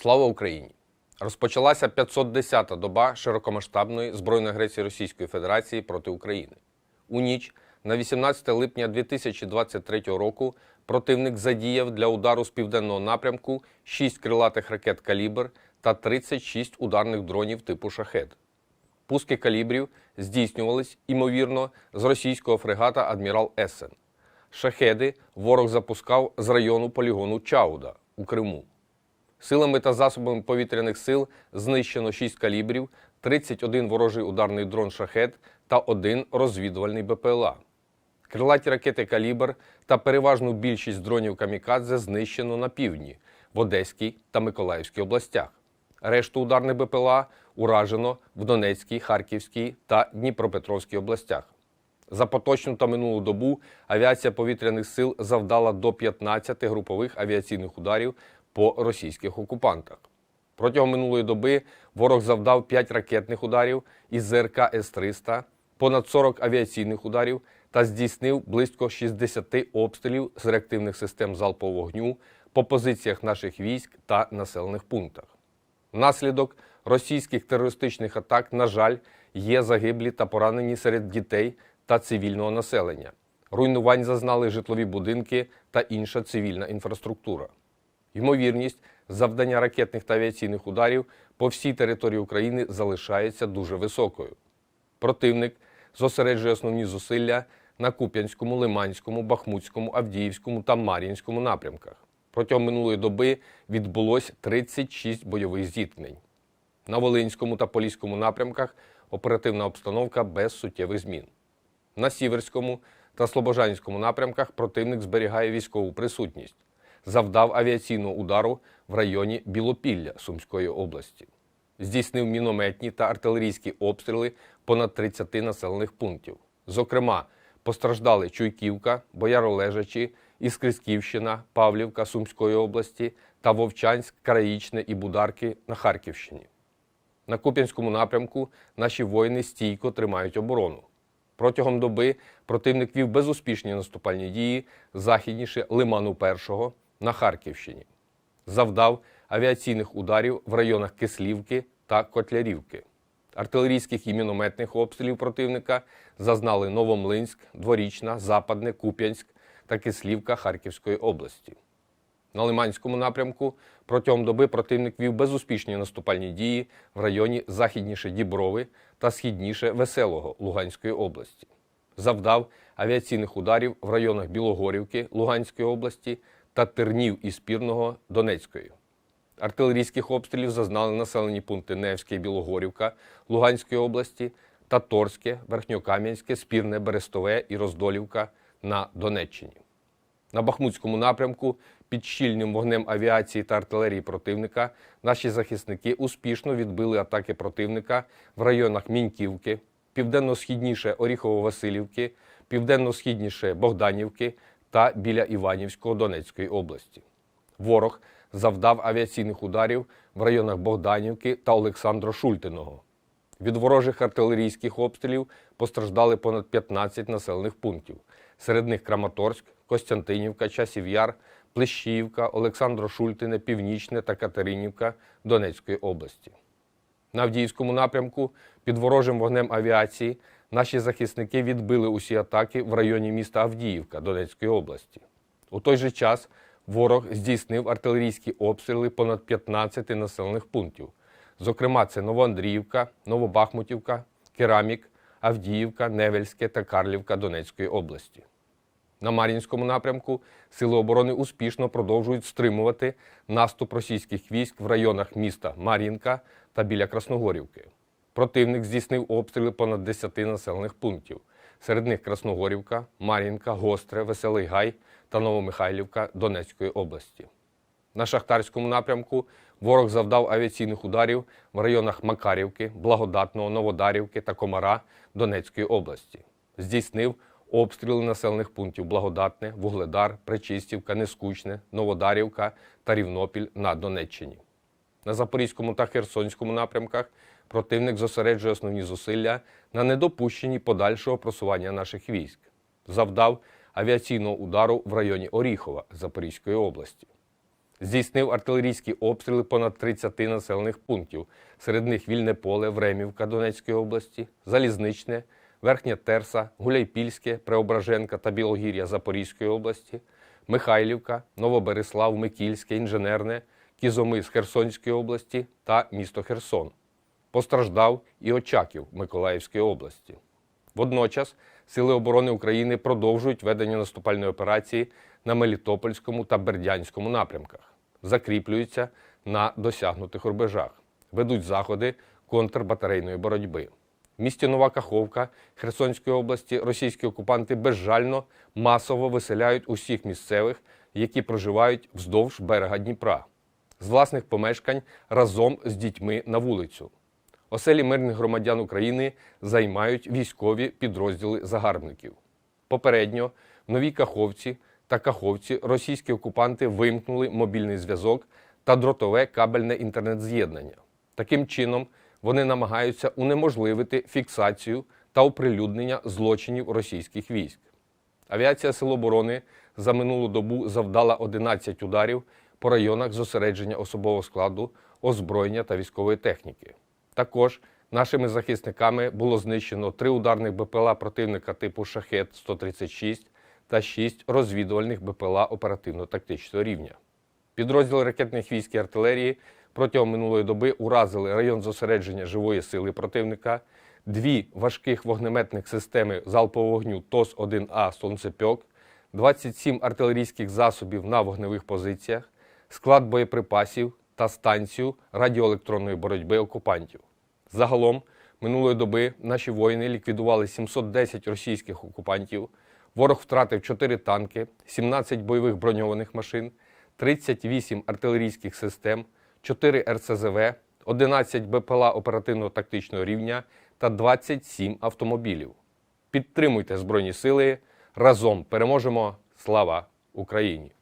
Слава Україні! Розпочалася 510-та доба широкомасштабної збройної агресії Російської Федерації проти України. У ніч на 18 липня 2023 року противник задіяв для удару з південного напрямку 6 крилатих ракет «Калібр» та 36 ударних дронів типу «Шахед». Пуски калібрів здійснювались, ймовірно, з російського фрегата Адмірал Есен. Шахеди ворог запускав з району полігону Чауда у Криму. Силами та засобами повітряних сил знищено 6 калібрів, 31 ворожий ударний дрон «Шахед» та один розвідувальний БПЛА. Крилаті ракети «Калібр» та переважну більшість дронів «Камікадзе» знищено на півдні, в Одеській та Миколаївській областях. Решту ударних БПЛА уражено в Донецькій, Харківській та Дніпропетровській областях. За поточну та минулу добу авіація повітряних сил завдала до 15 групових авіаційних ударів по російських окупантах. Протягом минулої доби ворог завдав 5 ракетних ударів із ЗРК С-300, понад 40 авіаційних ударів та здійснив близько 60 обстрілів з реактивних систем залпового вогню по позиціях наших військ та населених пунктах. Внаслідок російських терористичних атак, на жаль, є загиблі та поранені серед дітей та цивільного населення. Руйнувань зазнали житлові будинки та інша цивільна інфраструктура. Ймовірність завдання ракетних та авіаційних ударів по всій території України залишається дуже високою. Противник зосереджує основні зусилля на Куп'янському, Лиманському, Бахмутському, Авдіївському та Мар'їнському напрямках. Протягом минулої доби відбулось 36 бойових зіткнень. На Волинському та Поліському напрямках оперативна обстановка без суттєвих змін. На Сіверському та Слобожанському напрямках противник зберігає військову присутність. Завдав авіаційного удару в районі Білопілля Сумської області. Здійснив мінометні та артилерійські обстріли понад 30 населених пунктів. Зокрема, постраждали Чуйківка, Бояролежачі, Іскрисківщина, Павлівка Сумської області та Вовчанськ, Країчне і Бударки на Харківщині. На Куп'янському напрямку наші воїни стійко тримають оборону. Протягом доби противник вів безуспішні наступальні дії західніше Лиману Першого на Харківщині. Завдав авіаційних ударів в районах Кислівки та Котлярівки. Артилерійських і мінометних обстрілів противника зазнали Новомлинськ, Дворічна, Западне, Куп'янськ та Кислівка Харківської області. На Лиманському напрямку протягом доби противник вів безуспішні наступальні дії в районі західніше Діброви та східніше Веселого Луганської області. Завдав авіаційних ударів в районах Білогорівки Луганської області та Тернів і Спірного Донецької. Артилерійських обстрілів зазнали населені пункти Невське і Білогорівка Луганської області та Торське, Верхньокам'янське, Спірне, Берестове і Роздолівка на Донеччині. На Бахмутському напрямку під щільним вогнем авіації та артилерії противника наші захисники успішно відбили атаки противника в районах Міньківки, південно-східніше Оріхово-Василівки, південно-східніше Богданівки та біля Іванівського Донецької області. Ворог завдав авіаційних ударів в районах Богданівки та Олександро Шультиного. Від ворожих артилерійських обстрілів постраждали понад 15 населених пунктів. Серед них Краматорськ, Костянтинівка, Часів Яр, Плещіївка, Олександро Шультине, Північне та Катеринівка Донецької області. На Авдіївському напрямку під ворожим вогнем авіації наші захисники відбили усі атаки в районі міста Авдіївка Донецької області. У той же час ворог здійснив артилерійські обстріли понад 15 населених пунктів. Зокрема, це Новоандріївка, Новобахмутівка, Керамік, Авдіївка, Невельське та Карлівка Донецької області. На Мар'їнському напрямку Сили оборони успішно продовжують стримувати наступ російських військ в районах міста Мар'їнка та біля Красногорівки. Противник здійснив обстріли понад 10 населених пунктів. Серед них Красногорівка, Мар'їнка, Гостре, Веселий Гай та Новомихайлівка Донецької області. На Шахтарському напрямку ворог завдав авіаційних ударів в районах Макарівки, Благодатного, Новодарівки та Комара Донецької області. Здійснив обстріли населених пунктів Благодатне, Вугледар, Пречистівка, Нескучне, Новодарівка та Рівнопіль на Донеччині. На Запорізькому та Херсонському напрямках противник зосереджує основні зусилля на недопущенні подальшого просування наших військ. Завдав авіаційного удару в районі Оріхова Запорізької області. Здійснив артилерійські обстріли понад 30 населених пунктів. Серед них Вільне поле, Времівка Донецької області, Залізничне, Верхня Терса, Гуляйпільське, Преображенка та Білогір'я Запорізької області, Михайлівка, Новобереслав, Микільське, Інженерне, Кізомис Херсонської області та місто Херсон. Постраждав і Очаків Миколаївської області. Водночас Сили оборони України продовжують ведення наступальної операції на Мелітопольському та Бердянському напрямках, закріплюються на досягнутих рубежах, ведуть заходи контрбатарейної боротьби. В місті Нова Каховка Херсонської області російські окупанти безжально масово виселяють усіх місцевих, які проживають вздовж берега Дніпра, з власних помешкань разом з дітьми на вулицю. Оселі мирних громадян України займають військові підрозділи загарбників. Попередньо в Новій Каховці та Каховці російські окупанти вимкнули мобільний зв'язок та дротове кабельне інтернет-з'єднання. Таким чином, вони намагаються унеможливити фіксацію та оприлюднення злочинів російських військ. Авіація Сил оборони за минулу добу завдала 11 ударів по районах зосередження особового складу, озброєння та військової техніки. Також нашими захисниками було знищено три ударних БПЛА противника типу Шахет-136 та шість розвідувальних БПЛА оперативно-тактичного рівня. Підрозділи ракетних військ і артилерії протягом минулої доби уразили район зосередження живої сили противника, дві важких вогнеметних системи залпового вогню ТОС-1А «Сонцепьок», 27 артилерійських засобів на вогневих позиціях, склад боєприпасів та станцію радіоелектронної боротьби окупантів. Загалом минулої доби наші воїни ліквідували 710 російських окупантів. Ворог втратив 4 танки, 17 бойових броньованих машин, 38 артилерійських систем, 4 РСЗВ, 11 БПЛА оперативно-тактичного рівня та 27 автомобілів. Підтримуйте Збройні Сили. Разом переможемо! Слава Україні!